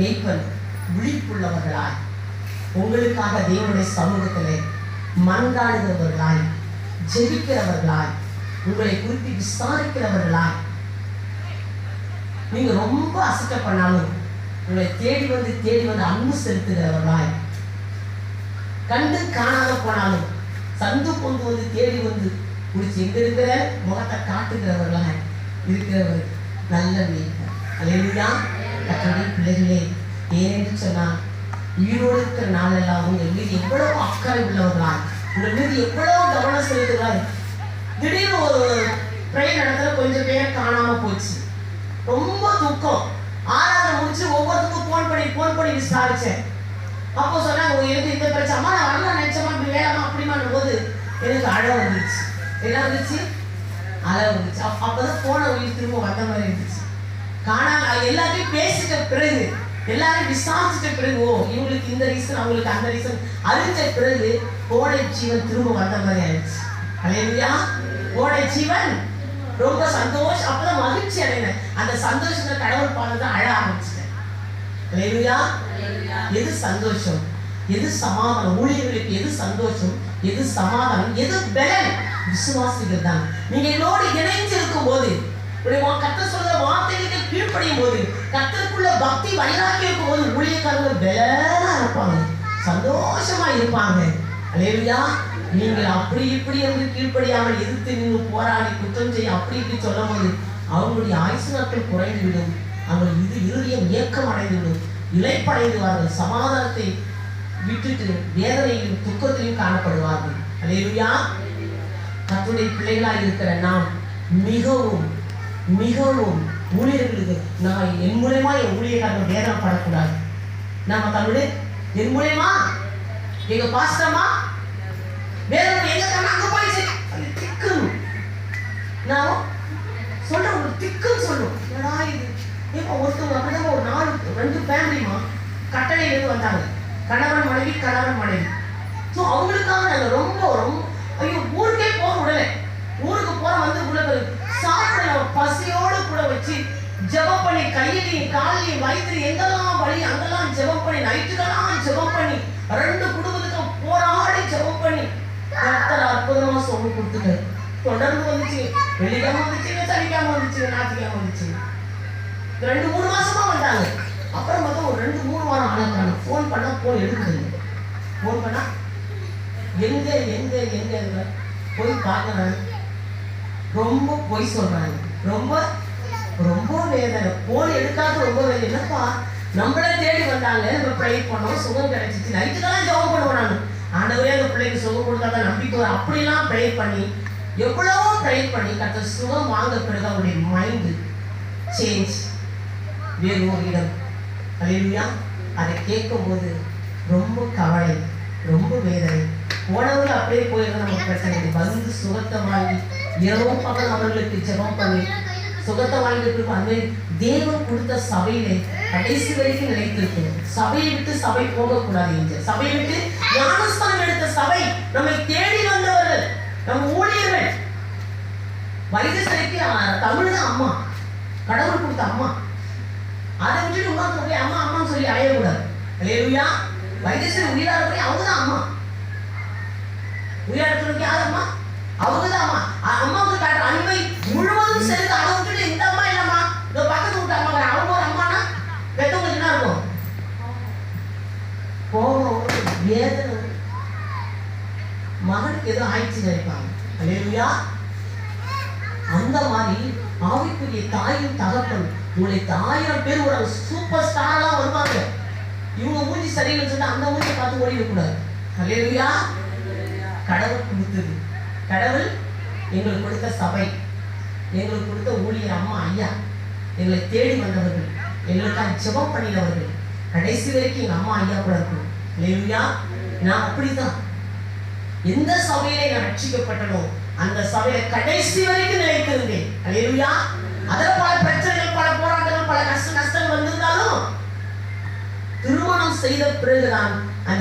மேய்ப்பன் விழிப்புள்ளவர்களாய். உங்களுக்காக தேவனுடைய சமூகத்திலே மன்றாடுகிறவர்களாய் ஜெபிக்கிறவர்களாய் உங்களை குறித்து விசாரிக்கிறவர்களாய். நீங்க ரொம்ப அசட்ட பண்ணாலும் உங்களை தேடி வந்து தேடி வந்து அன்பு செலுத்துகிறவர்களாய். கண்டு காணாத போனாலும் சந்து கொண்டு வந்து தேடி வந்து குடிச்சு எங்க இருக்கிற முகத்தை காட்டுகிறவர்களாய் இருக்கிறவர் நல்ல மீன் அலையா கத்தோடைய பிள்ளைகளே ஏன்னு சொன்னால் உயிரோடு இருக்கிற நாளெல்லாம் உங்கள் மீது எவ்வளவு அக்கறை உள்ளவர்களாய் உங்கள் மீது எவ்வளவு கவனம் செலுத்துகிறார் திடீர்னு ஒரு ட்ரெயின் இடத்துல கொஞ்சம் பேர் காணாம போச்சு. ரொம்ப துக்கம். ஆறாவது முடிச்சு ஒவ்வொருத்தருக்கும் ஃபோன் பண்ணி ஃபோன் பண்ணி விசாரிச்சேன். அப்போ சொன்னாங்க "ஓ, இந்த பிரச்சனை. நான் வரலாம் நினைச்சமா இப்படி வேலைமா அப்படிமான் போது எனக்கு அழ வந்துருச்சு. என்ன வந்துச்சு அழ வந்துச்சு அப்ப அப்பதான் போன உயிர் திரும்ப வந்த மாதிரி இருந்துச்சு. காணாமல் அது எல்லாத்தையும் பேசிட்ட பிறகு எல்லாரும் விசாரிச்சிட்ட பிறகு ஓ இவங்களுக்கு இந்த ரீசன் அவங்களுக்கு அந்த ரீசன் அறிஞ்ச பிறகு கோடை ஜீவன் திரும்ப வந்த மாதிரி ஆயிடுச்சு. அலையா கோடை ஜீவன். ரொம்ப சந்தோஷம் அப்பதான் மகிழ்ச்சி அடையினேன் அந்த சந்தோஷத்தை கடவுள் பாடத்தை அழ ஆரம்பிச்சிட்டேன். அலையா எது சந்தோஷம்? எது சமாதானம்? ஊழியர்களுக்கு எது சந்தோஷம்? எது சமாதானம்? எது பலன்? விசுவாசிகள் தான். நீங்க என்னோடு இணைந்து இருக்கும் போது கத்த சொல்ற வார்த்தைகளுக்கு கீழ்ப்படியும் போது கத்தருக்குள்ள பக்தி வைராக்கி இருக்கும் போது ஊழியக்காரங்க வேலா இருப்பாங்க. சந்தோஷமா இருப்பாங்க. அலேவியா நீங்கள் அப்படி இப்படி என்று கீழ்ப்படியாமல் எதிர்த்து நீங்கள் போராடி குற்றம் செய்ய அப்படி இப்படி சொல்லும் போது அவங்களுடைய ஆயுசு நாட்கள் குறைந்துவிடும். அவர்கள் இது இருதயம் இயக்கம் அடைந்துவிடும். இழைப்படைந்துவார்கள் சமாதானத்தை விட்டுட்டு வேதனையிலும் துக்கத்திலும் காணப்படுவார்கள். அலேவியா கத்துடைய பிள்ளைகளாக இருக்கிற நாம் மிகவும் மிகவும் ஊழியர்களுக்கு நான் என் மூலயமா என் ஊழியக்காரர்கள் வேதனைப்படக்கூடாது. நாம தமிழ் என் மூலயமா எங்க பாஸ்டமா வேதனை எங்க தானே அங்க போய் திக்கணும் திக்குன்னு. நான் சொல்றேன் ஒரு திக்குன்னு சொல்லும் என்னடா இது? இப்போ ஒருத்தவங்க அப்படிதான் ஒரு நாலு ரெண்டு ஃபேமிலிமா கட்டளையிலேருந்து வந்தாங்க. கணவன் மனைவி கணவன் மனைவி. ஸோ அவங்களுக்காக நாங்கள் ரொம்ப ரொம்ப ஐயோ ஊருக்கே போக விடலை ஊருக்கு போற வந்து உள்ள சாப்பிட பசியோடு கூட வச்சு ஜெபம் பண்ணி கையிலையும் காலையும் வயிற்று எங்கெல்லாம் வழி அங்கெல்லாம் ஜெபம் பண்ணி நைட்டுக்கெல்லாம் ஜெபம் பண்ணி ரெண்டு குடும்பத்துக்கும் போராடி ஜெபம் பண்ணி கர்த்தர் அற்புதமா சொல்லி கொடுத்துட்டு தொடர்ந்து வந்துச்சு வெள்ளிக்கிழமை வந்துச்சு சனிக்கிழமை வந்துச்சு ஞாயிற்றுக்கிழமை வந்துச்சு. ரெண்டு மூணு மாசமா வந்தாங்க. அப்புறம் பார்த்தா ஒரு ரெண்டு மூணு வாரம் ஆனாங்க ஃபோன் பண்ணா போன் எடுக்குது ஃபோன் பண்ணா எங்க எங்க எங்க போய் பார்க்கறாங்க ரொம்ப பொய் சொல்றாங்க ரொம்ப ரொம்ப வேதனை. போன் எடுக்காத ரொம்ப வேலை என்னப்பா? நம்மளே தேடி வந்தாங்க. நம்ம ப்ரே பண்ணோம் சுகம் கிடைச்சிச்சு. நைட்டுக்கெல்லாம் ஜெபம் பண்ணுவோம் நான். ஆண்டவரே அந்த பிள்ளைக்கு சுகம் கொடுத்தா நம்பிக்கை வரும். அப்படிலாம் ப்ரே பண்ணி எவ்வளவோ ப்ரே பண்ணி கத்த சுகம் வாங்க பிறகு அவருடைய மைண்டு சேஞ்ச் வேறு ஒரு இடம். அலையிலுயா அதை கேட்கும்போது ரொம்ப கவலை ரொம்ப வேதனை. போனவங்க அப்படியே போயிருந்தா நமக்கு பிரச்சனை வந்து சுகத்தை வாங்கி இரவும் பகல் அவர்களுக்கு ஜெபம் பண்ணி சுகத்தை வாங்கிட்டு இருக்கும் அது மாதிரி தேவன் கொடுத்த சபையிலே கடைசி வரைக்கும் நினைத்திருக்கணும் சபையை விட்டு சபை போகக்கூடாது என்று. சபையை விட்டு ஞானஸ்தானம் எடுத்த சபை நம்மை தேடி வந்தவர்கள் நம்ம ஊழியர்கள். வைத்தீஸ்வரிக்கு தமிழ் தான் அம்மா. கடவுள் கொடுத்த அம்மா. அதை விட்டுட்டு இன்னொருத்தர் போய் அம்மா அம்மான்னு சொல்லி அழையக்கூடாது இல்லையா வைத்தீஸ்வரி உயிராக போய் அவங்க தான் அம்மா உயிராக யார் அம்மா? அவங்க தான் அம்மா அம்மா வேதனை. மகனுக்கு ஏதோ ஆயிடுச்சு நினைப்பாங்க. அல்லேலூயா. அந்த மாதிரி ஆவிக்குரிய தாயும் தகப்பன் உங்களுக்கு ஆயிரம் பேர் ஒரு சூப்பர் ஸ்டாரா வருவாங்க. இவங்க மூஞ்சி சரியில்லைன்னு சொன்னா அந்த மூஞ்சி பார்த்து ஓடிடக்கூடாது அல்லேலூயா. கடவுள் கொடுத்தது. கடவுள் எங்களுக்கு கொடுத்த சபை. எங்களுக்கு கொடுத்த ஊழியர் அம்மா ஐயா. எங்களை தேடி வந்தவர்கள். எங்களுக்காக ஜெபம் பண்ணினவர்கள். கடைசி வரைக்கும் எங்கள் அம்மா ஐயா கூட இருக்கணும். நான் அப்படிதான் எந்த சபையிலே நான் ரட்சிக்கப்பட்டனோ அந்த சபையில கடைசி வரைக்கும் நிலைத்திருந்தேன். அல்லேலூயா. அதில் பல பிரச்சனைகள் பல போராட்டங்கள் பல கஷ்ட நஷ்டங்கள் வந்திருந்தாலும் திருமணம் செய்த பிறகுதான்